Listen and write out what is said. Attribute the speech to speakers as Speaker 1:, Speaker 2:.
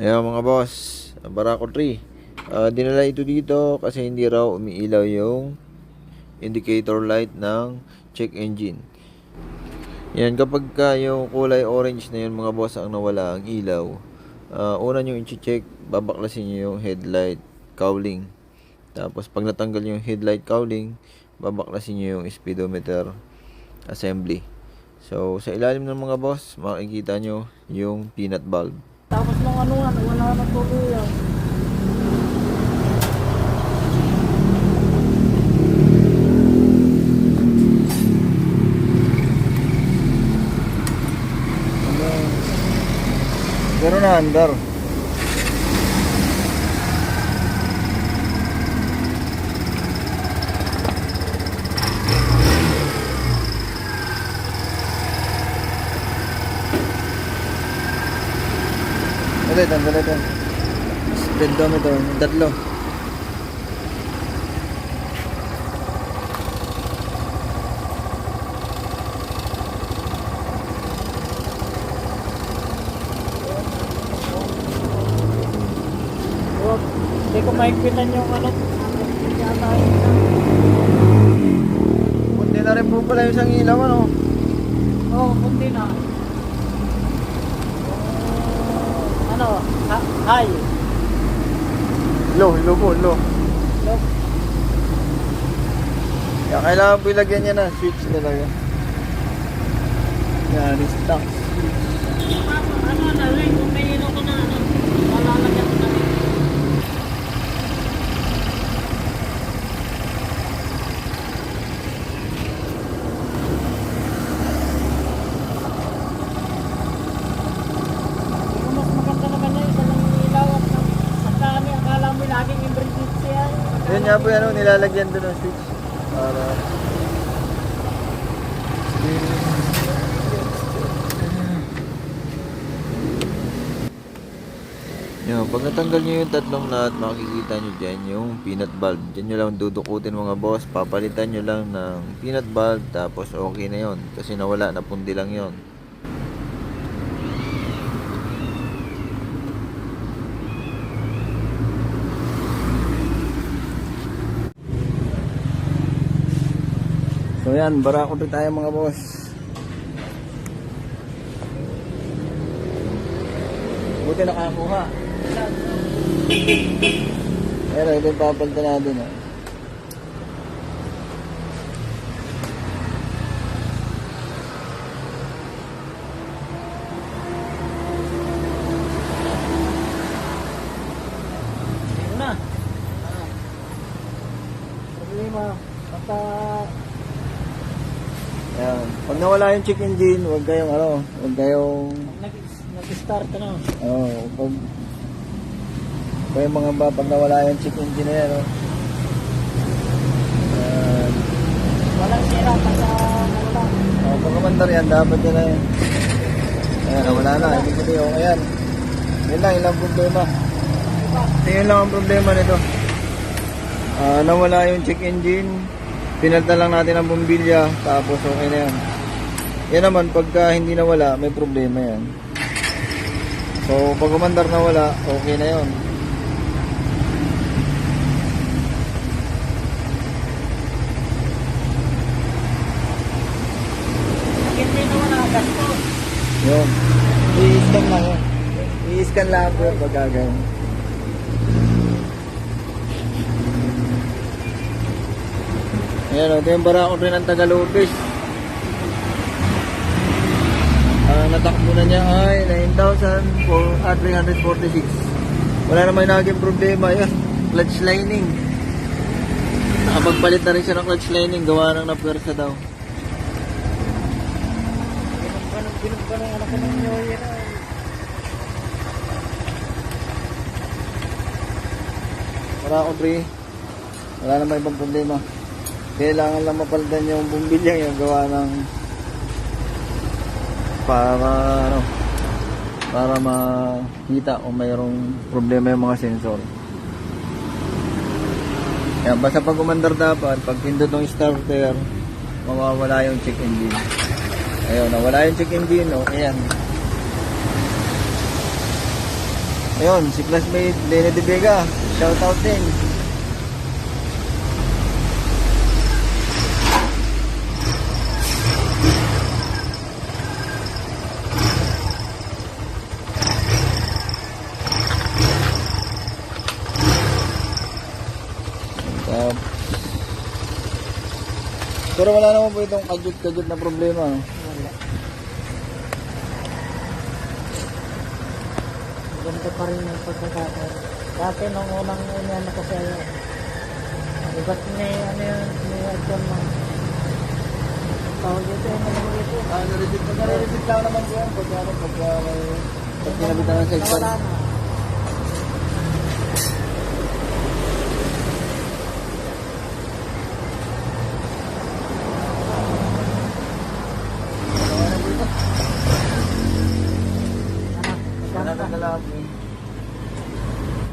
Speaker 1: Ayan mga boss, Barako 3. Ah, dinala ito dito kasi hindi raw umiilaw yung indicator light ng check engine. Yan, kapag ka yung kulay orange na yun mga boss ang nawala ang ilaw, ah, una nyo i-check, babaklasin nyo yung headlight cowling. Tapos pag natanggal yung headlight cowling, babaklasin nyo yung speedometer assembly. So, sa ilalim ng mga boss, makikita nyo yung peanut bulb.
Speaker 2: Tapos nung ano nga, wala na tuluyan.
Speaker 1: Pero na andar. Ulit, tanggal ito. Speedometer, tatlo.
Speaker 2: Hindi ko maikpitan yung ano.
Speaker 1: Kundi na rin po pala yung isang ilaw, ano?
Speaker 2: Oo, oh, kundi na. Oh, ano, ha, hi.
Speaker 1: Low, low po, low.
Speaker 2: Look,
Speaker 1: Kaya kailangan po ilagyan niya na, switch talaga. Yan, stock.
Speaker 2: ano na rin, kung may ino ko na ano, malalagyan ko na rin. Yung mas maganda naman yun, isa lang yung ilaw at sa kami, akala mo laging emergency yan.
Speaker 1: Yun nga po yan, oh, nilalagyan doon ng switch. Para... Yun, pag natanggal nyo yung tatlong nut, makikita nyo dyan yung peanut bulb. Dyan nyo lang dudukutin mga boss. Papalitan nyo lang ng peanut bulb, tapos okay na yon Kasi nawala, napundi lang yon So yan, barako rin tayo mga boss. Buti nakakuha. Pero ito yung papalta natin.
Speaker 2: Na. Problema. Basta
Speaker 1: nawala yung check engine, huwag kayong ano, huwag kayong
Speaker 2: nag- nag-start ka na.
Speaker 1: Oh, pag kaya mga ba pag nawala yung check engine na yan, oh. Ayan.
Speaker 2: Walang sira basta ano lang.
Speaker 1: Oh, pag kumandar yan, dapat yan na yan. Ayan, nawala na, hindi ko tayo, ayan. Yun lang, ilang problema. Ito yun lang ang problema nito. Ah, nawala yung check engine, pinalta lang natin ang bumbilya, tapos okay na yan. Yan naman, pagka hindi nawala, may problema yan. So, pag kumandar na wala, okay na yon. Yun. I-scan lang yun. I-scan lang po yung pagkagayon. Ayan o, ito yung barako rin ng Tagalopez. Ang natakbo na niya ay 9,346. Wala naman naging problema yun. Clutch lining. Nakapagpalit na rin siya ng clutch lining. Gawa ng napwersa daw.
Speaker 2: Ganun pa ng anak ko ng New Year ay.
Speaker 1: Barako 3. Wala naman ibang problema. Kailangan lang mapalitan yung bumbilyang yung gawa ng para ano para makita kung mayroong problema yung mga sensor. Kaya basta pag umandar dapat, pag pindot ng starter, mawawala yung check engine. Ayun, nawala yung check engine, okay yan. Ayun, si classmate Lenny De Vega. Shout out din. Tap. Pero wala naman po itong kadyot-kadyot na problema. no?
Speaker 2: Wala. Ganda pa rin yung pagkakataon. Dati nung unang unyan ako sa iyo. Iba't may ano yun, may agyan ng tawag dito, yung mga dito.
Speaker 1: Ah, nare-reject na nare-reject lang naman po yan. Pag ano, pag uh, may... Pag pinabitan ng section.
Speaker 2: Na. Ano?
Speaker 1: Wala na